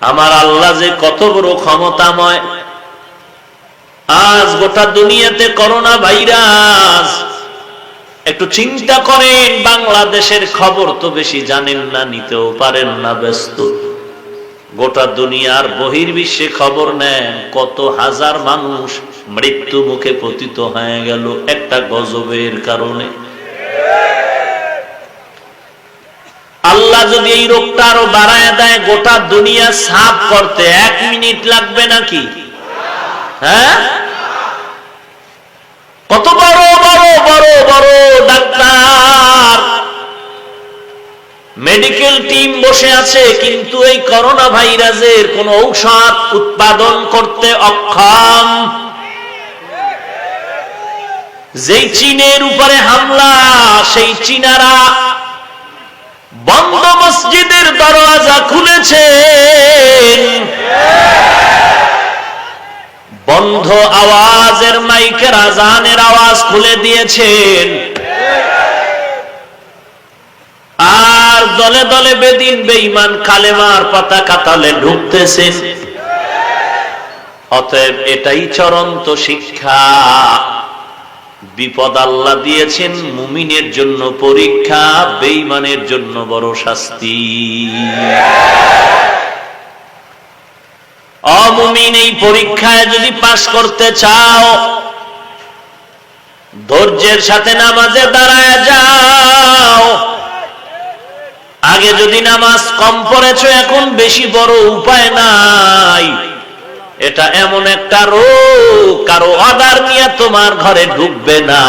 আমার আল্লাহ যে কত বড় ক্ষমতাময়। আজ গোটা দুনিয়াতে করোনা ভাইরাস। একটু চিন্তা করেন, বাংলাদেশের খবর তো বেশি জানেন না, নিতেও পারেন না, ব্যস্ত। গোটা দুনিয়ার বহির্বিশ্বে খবর নেন, কত হাজার মানুষ মৃত্যু মুখে পতিত হয়ে গেল একটা গজবের কারণে। আল্লাহ যদি এই রোগটা আরও বাড়ায় দেয়, গোটা দুনিয়া সাফ করতে এক মিনিট লাগবে নাকি? হ্যাঁ? কত বড় বড় বড় বড় ডাক্তার। মেডিকেল টিম বসে আছে, কিন্তু এই করোনা ভাইরাসের কোন ঔষধ উৎপাদন করতে অক্ষম। যেই চীনের উপরে হামলা, সেই চীনারা বন্ধ মসজিদের দরওয়াজা খুলেছেন। বন্ধ আওয়াজের মাইকের আজানের আওয়াজ খুলে দিয়েছেন। আর দলে দলে বেদিন, বেঈমান কালেমার পতাকা তলে ঢুকতেছেন। অতএব এটাই চরন্ত শিক্ষা। বিপদ আল্লাহ দিয়েছেন মুমিনের জন্য পরীক্ষা, বেঈমানের জন্য বড় শাস্তি। অমুমিন এই পরীক্ষায় যদি পাশ করতে চাও, ধৈর্যের সাথে নামাজে দাঁড়ায় যাও। আগে যদি নামাজ কম পড়েছ, এখন বেশি বড় উপায় নাই। এটা এমন একটা রোগ কারও অর্ডার নিয়ে তোমার ঘরে ঢুকবে না।